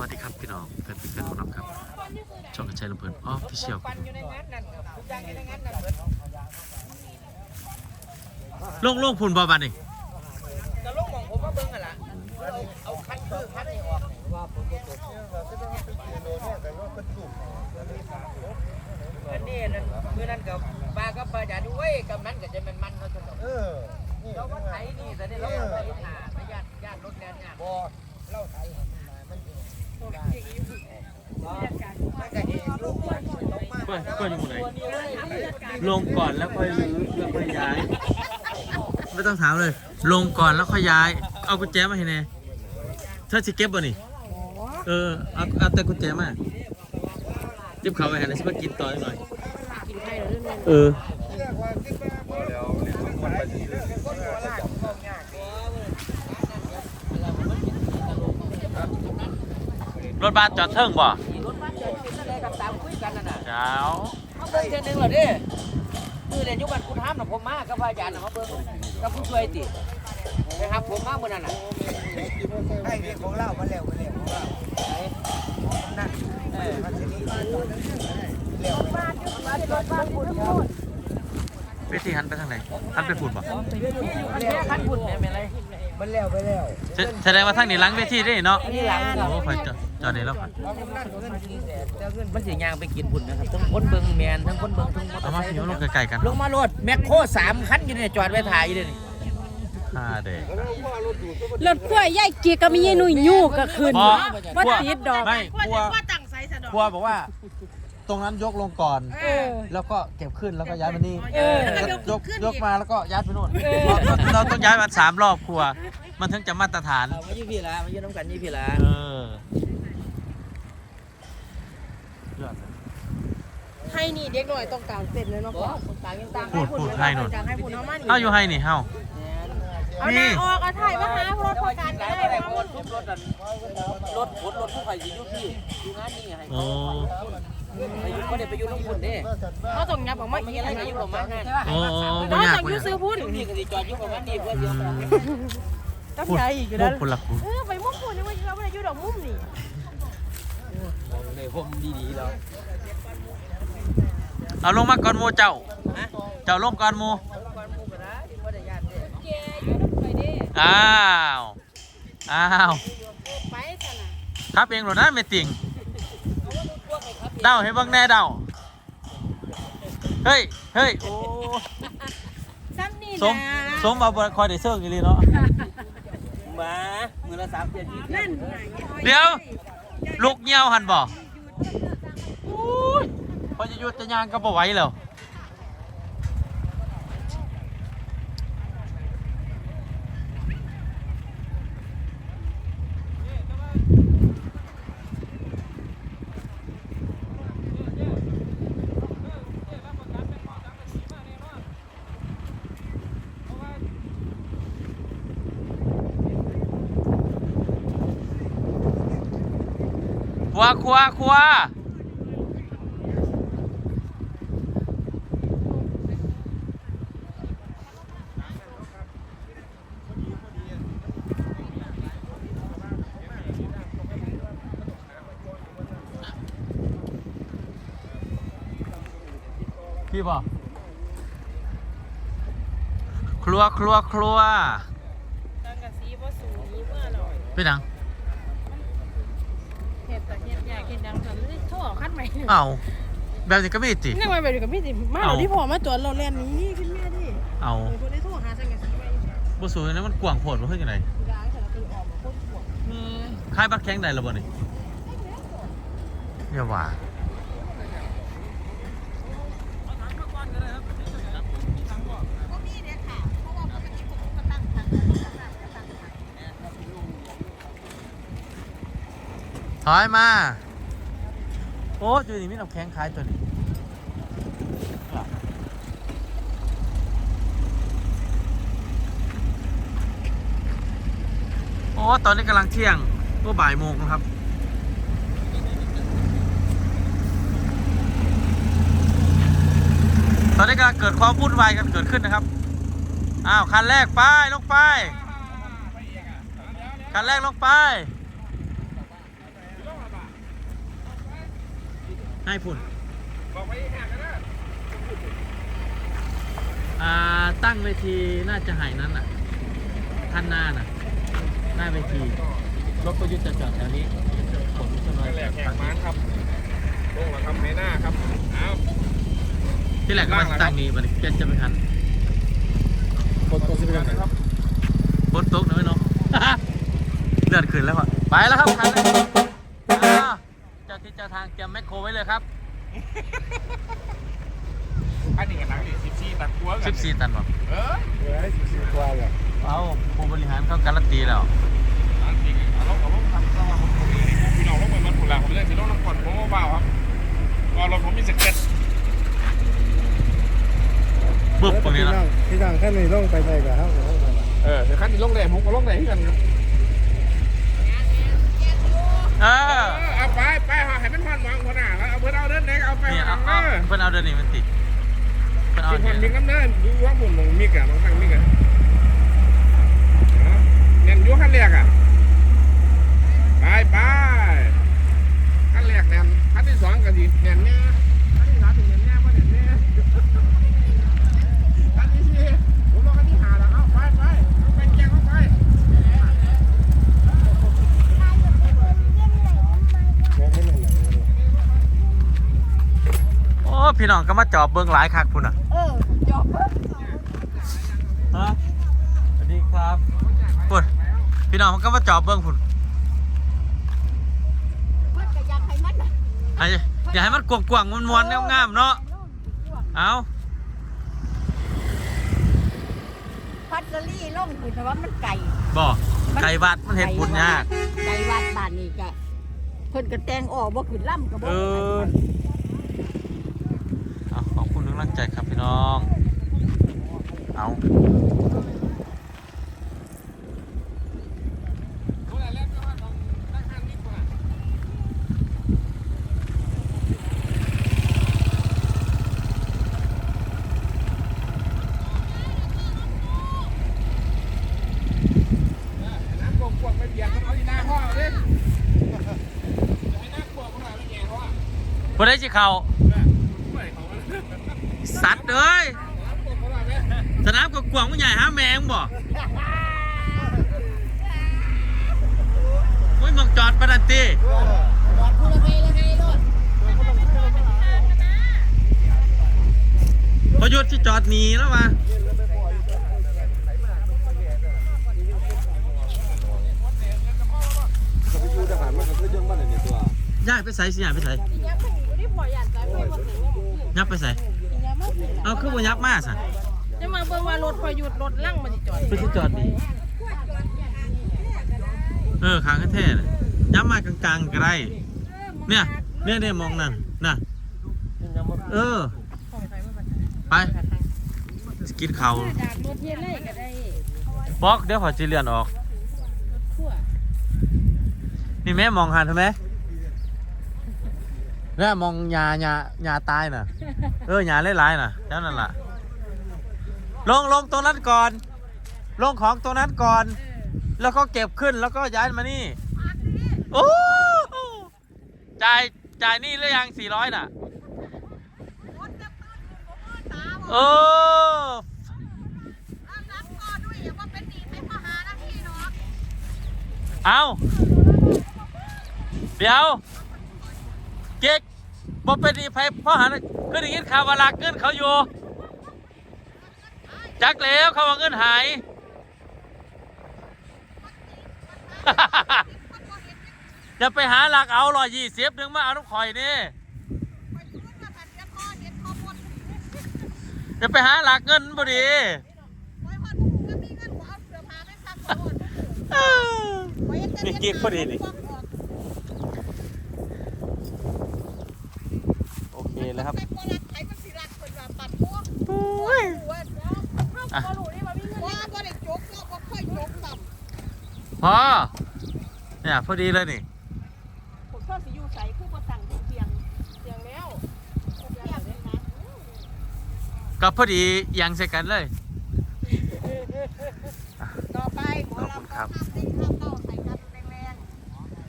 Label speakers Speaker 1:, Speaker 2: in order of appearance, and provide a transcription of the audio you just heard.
Speaker 1: วัสดีครับพี่น้องแฟนพี่แฟนของเราครับ ช่องกันชัยลำเพลินออฟฟิเชียล
Speaker 2: ปันอยู่ในงานนั่นครับทุกอย่างอยู่ในงานนั่นเบิด
Speaker 1: โล่งโล่งๆพุ่นบอบันนี่
Speaker 2: ก็ลงหมองผมมาเบิ่งกันล่ะเอาเอาคันคือคันนี่ออกอันนี้นั่นคือนั่นกับปลากับปลาจาด้วยกับนั้นก็จะเป็นมันเขาจะบอก
Speaker 3: เออนี่
Speaker 2: เราว่าไถนี่แต่เนี่ยเราไถหาไม่ญาติญาติรถแดนเนี่ย
Speaker 3: บอเล่าไทยมันอยู่
Speaker 2: มัน ก่
Speaker 1: อนอยู่ไหน
Speaker 2: ตัวนี้เล
Speaker 1: งก่อนแล้วค่อยรื้อแล้วค่อยย้าย ไม่ต้องถามเลย ลงก่อนแล้วค่อยย้าย เอากุญแจมาให้แน่เธอสิเก็บบ่นี่เออเอาเอาแต่กุญแจมาจิบเขาไปหาอะไรสิมากินต่อหน่อยเออ รถบัสจอดเทิงบ่
Speaker 2: รถมันเจออยู่นั่นแหละกับตามคุยกันนั่นน่ะ
Speaker 1: เจ้า
Speaker 2: มาเบิ่งเทื่อนึงเหรอเด้คือเรียนอยู่บ้านคุณห้ามน่ะผมมากับพระอาจารย์น่ะมาเบิ่งกับผู้ช่วยติไปครับผมมาเมื่อนั้นน่ะ
Speaker 3: ไอ้นี่ของเล่ามาแล้วมาแล้วของเล่านั่น
Speaker 2: เออ
Speaker 3: มันจะนี่
Speaker 1: เวทีหันไปทางไหนหันไปฝุ่นบ่
Speaker 2: อันนี้คันพุ่นแม่นอะไร
Speaker 3: มันแล้วไปแล้ว
Speaker 1: แสแสดงว่าทางนี้หล้างเวทีได้เนาะ
Speaker 2: อันนี้หลังครับ
Speaker 1: โอ้คอยจอดจอดนี่แล้วครับ
Speaker 2: มันสิย่างไปกินพุ่นนะครับทั้งคนเบิ่งแมนทั้งคนเบิ่งทั้งมอเตอ
Speaker 1: เอา
Speaker 2: ร์
Speaker 1: มา
Speaker 2: ไซค์
Speaker 1: เดี๋ยวลงไกลๆกัน
Speaker 2: ลงมารถแมคโครสามคันอยู่เนี่ยจอดไว้ถ่ายอยู่เนี่ย
Speaker 1: ห้าเด็ก
Speaker 4: รถขั้วยายกีก็มีหนุ่ยยู่ก็ขึ้น
Speaker 1: บ่
Speaker 4: ว่าติดดอก
Speaker 1: ไม่กลัว กลัวบอกว่า ตรงนั้นยกลงก่อน
Speaker 4: เออ
Speaker 1: แล้วก็เก็บขึ้นแล้วก็ย้ายมานี่
Speaker 4: เออ
Speaker 1: แล้วก็ยกยกมาแล้วก็ย้ายไปโน่นเราเราต้องย้ายมาสามรอบครัว มันถึงจะมาตรฐาน
Speaker 2: เอามาอยู่พี่ละมาอยู่น้ำกันยี่พี่ละ
Speaker 1: เออ
Speaker 4: ให้นี่เด็กหน่อยต้องกลางเต็นเลยเนาะ
Speaker 2: บ่คนต่างยังต่าง
Speaker 1: พูดพูดให้หน่อย
Speaker 4: กลางให้พูดเอามานี่
Speaker 1: เอ้าอยู่ให้นี่เฮ้า
Speaker 4: เอาหน้าออกเอาถ่ายมาหารถประกันก็ได้
Speaker 2: ได้
Speaker 4: มา
Speaker 2: คนทุบรถอันรถขนรถผู้ใครสิอยู่พี่อยู่งานนี่ให้
Speaker 1: โอ้
Speaker 2: ไปอยู่ก็ได้ไปอยู่ลงพุ่นเด้
Speaker 4: เขาต้องยับออกมา
Speaker 2: มัน
Speaker 4: อี
Speaker 2: มี
Speaker 4: ก
Speaker 2: อะไร
Speaker 4: อะไร
Speaker 2: ก็อยู่
Speaker 4: อยู่
Speaker 2: ประมาณนั้น
Speaker 1: โอ้โอ้
Speaker 4: เรา
Speaker 1: ไม่ยาก
Speaker 4: ต้อง
Speaker 1: ไม่
Speaker 4: อยู่
Speaker 1: ยาก
Speaker 4: ซื้อพุ่น
Speaker 2: อยู่นี่ก็สิจอดอยู่ประมาณนี้เพื่อเดียวกัน
Speaker 4: ต้อง
Speaker 1: พูด
Speaker 4: ใหญ่อีกอยู่
Speaker 1: พู
Speaker 4: แล้
Speaker 1: ด
Speaker 4: ว
Speaker 1: คนละคุณ
Speaker 4: เออไปมุมพุ่นนี่ว่าเราไม่ได้อยู่ดอกมุมนี่
Speaker 2: ในห่มดีๆแล้ว
Speaker 1: เอาลงมาก่อนโมเจ้า
Speaker 2: ฮะ
Speaker 1: เจ้าลงก่อนโม
Speaker 2: ก่อนหมู่ก็ได้บ่ได้ญาติเด้
Speaker 4: แกอยู่รถไปเด้
Speaker 1: อ้าว อ้าว
Speaker 4: ไปซะน่ะ
Speaker 1: ครับเองหรอนะไม่ติ่ง เดาให้เบิ่งแน่เดาเฮ้ยเฮ้ยโอ้
Speaker 4: ซ้ำนี่
Speaker 1: สม
Speaker 4: นะ
Speaker 1: สมมาบ่คอยได้เซิร์งอีหลีเนาะ
Speaker 2: มามื้อละ3เดือน
Speaker 4: นั่น
Speaker 1: เดี๋ยว ลูกเหี่ยวหันบ่อุ้ยพอจะหยุดจะย่างก็บ่ไหวแล้ว วครัวครัวพี่บอกครัวครัวครัว
Speaker 4: ตังกะสีบ่สูงนี้เมื่อหน่อย
Speaker 1: เป็นหยัง
Speaker 4: เฮ็ดแต่เฮ็ดยากเฮ็ดดัง ซั่นเลยโทรเอาคันใหม่
Speaker 1: เอ้าแบบนี้ก็ไม่ติ
Speaker 4: นั่งมาแบบนี้กับพี่สิมา
Speaker 1: เอา
Speaker 4: เดี๋ยวที่พ่อมาจอดเราแล่นนี้ขึ้นแม่ดิ
Speaker 1: เอา
Speaker 4: เออคนได้โทรหาสังกะสีไว้
Speaker 1: บ่สูงนะมันกว้างโพดบ่เฮ็ดจังได
Speaker 4: ร้านแต่ละตัวออกมาโคตรห่วง
Speaker 1: คายบัตรแข็งได้แล้วบ่นี่อย่าว่าถอยมา โอ้จูนี่มีน้ำแข็งขายตัวนี้โอ้ตอนนี้กำลังเที่ยงก็บ่ายโมงครับตอนนี้กำลังเกิดความวุ่นวายกันเกิดขึ้นนะครับ อ้าว คันแรกไปลงไป คันแรกลงไป ให้พุ่น
Speaker 5: บอกไปแหกกันนะ
Speaker 1: อ่าตั้งเวทีน่าจะหายนั้นอะท่านหน้าน่ะหน้าเวทีรถประยุทธ์จะจอดแถวนี้ผมจะมา
Speaker 5: แหลกแหกม้านครับลงมาทำในหน้าครับเอา
Speaker 1: ที่แหลกก็มาตั้งนี้มันจะจะไปทัน
Speaker 5: กดตัวสิบกันนะครับ
Speaker 1: บนโต๊ะหน่อยเนาะเลือดขึ้นแล้วอะไปแล้วครับคันแล้วอ่าเจ้า ที่เจ้าทางเตรียมแมคโครไว้เลยครับ
Speaker 5: อันนี้กันหนังดิสิบสี่ตัดหัวกัน
Speaker 1: 14ตันบอก
Speaker 5: เออ
Speaker 3: เหลือสิบสี่กว่าเลย
Speaker 1: เอาผู้บริหารเขาการันตีแล้ว
Speaker 5: อันจริงเอาลงเอาลงทำต้องมาผมมีพี่น้องลงไปมันผุนละผมเล่นสิลงน้ำก่อนผมเบาครับก่อนรถผมมีสเก็ต
Speaker 1: บึ้บตรงนี้แล้ว
Speaker 3: พี่น้องแค่นี้ลงไปได้กับเขาเขาไป
Speaker 5: เออแต่ขั้นที่ลงแดงผมก็ลงแดงกันครับ
Speaker 1: เออ
Speaker 5: เอาไปไปหอให้มันหอนมองคนอะเอาเพื่อนเอาเดินไหนเอาไป
Speaker 1: นี่เอาเอา
Speaker 5: เพื่
Speaker 1: อนเอาเดินนี่มันติดเพื่อนเอา
Speaker 5: เดินมี
Speaker 1: เนี่ย
Speaker 5: น้ำเนินดูว่าผมมองมีกันมองทางมีกันเนี่ยยุขั้นแรกอะไปไปขั้นแรกเนี่ยขั้นที่สองกันดีเนี่ยเนี่ยขั้นที่สามถึงเนี่ยเนี่ยว่าเนี่ยเนี่ยขั้นที่สี่ผมรอขั้นที่ห้าแล้วเอาไปไปเอาไปแจ้งเอาไป
Speaker 3: แม่ให้มันหนัง
Speaker 1: โอ้ พี่น้องก็มาจอบเบิ้งหลายคักพุ่นอะ
Speaker 4: เออจบ
Speaker 1: ฮะสวัสดีครับพุ่นพี่น้องเขาก็มาจอบเบิ้งพุ่น
Speaker 4: เพื่อนก็อยากให้มันน่ะ
Speaker 1: ไอ้อย่าให้มันกวางๆมวนๆงามๆเนาะเอา
Speaker 4: พัดซะลี่ล่องคือแต่ว่ามันไก่
Speaker 1: บ่ไก่วัดมันเห็นปุ่นยาก
Speaker 4: ไก่วัดบ้านนี้ก็เพิ่นก็แต่งออกบ่ขึ้นล่ำก็บ่
Speaker 1: เออ เอาขอบคุณทุกกำลังใจครับพี่น้อง เอา
Speaker 5: น้ำกวกๆไปเบียดมันเอาที่หน้าพ่อเอาดิอย่าให้น้ำกวกมันหน่อยไม่แย่เขาอะ
Speaker 1: ผู้ได้สิเขา
Speaker 5: เมื่อยเขาเลย
Speaker 1: สัตว์เอ้ย
Speaker 5: น้ำกวกเขาหน่อยไหม
Speaker 1: สนามกกวางมันใหญ่หาแมงบ่โอ้ยมองจอดปะนันตีพยุทธ์ที่จอดหนีแล้วมา
Speaker 3: เขาไปอยู่ทหารมันก็คือยังบ้านไหนตัว
Speaker 1: ย้ายไปใส่สิย้ายไปใส่
Speaker 4: ยังไม่อยู่ที่บ่อยากจะไม่บ่ถึงว่าบ่ขึ้น
Speaker 1: ยับไปใส่
Speaker 4: ยังไม่ถึง
Speaker 1: เอาคือบ่ยับมาสิ
Speaker 4: จะมาเบิ่งว่ารถพอหยุดรถลั่งมันสิจอด
Speaker 1: ไปที่จอดดีเออขางกันแท้น่ะยับมากลางๆก็ได้เนี่ยเนี่ยเนี่ยมองนั่นน่ะเออ ไปสกินเขา
Speaker 4: ดากรถเฮ็ดไรก็ได้
Speaker 1: บอกเดี๋ยวขอจีเรียนออก
Speaker 4: ทั่ว
Speaker 1: นี่แม่มองหันใช่ไหม เนี่ยมองหยาหยาหยาตายน่ะ เออหยาหลายๆน่ะแล้วนั่นล่ะ ลงลงตรงนั้นก่อน ลงของตรงนั้นก่อน แล้วก็เก็บขึ้นแล้วก็ย้ายมานี่ โอ้จ่ายจ่ายนี่หรือยังสี่ร้อยน่ะ เออ เอาเดี๋ยว เก๊กบ่เป็นอีไผพ่อหันก็ได้ยินข่าวว่าลักเงินเขาอยู่ จักแล้วเขาว่าเงินหาย จะไปหาหลักเอาร้อยยี่เสิบนึงมาเอาน้ำข่อยนี่จะไปหาหลักเงินพอดีนี่กิ๊กพอดีนี่โอเค แล้วครับอะพอเนี่ยพอดีเลยนี่
Speaker 4: ผมชอบสิอยู่ใสคือบ่สั่งเตียงเตียงแล้วเตียงเลยนะ
Speaker 1: ก็พอดียังใส่กันเลย
Speaker 4: ต่อไปหมอ
Speaker 1: ขอบ
Speaker 4: ลำ
Speaker 1: คุณครับ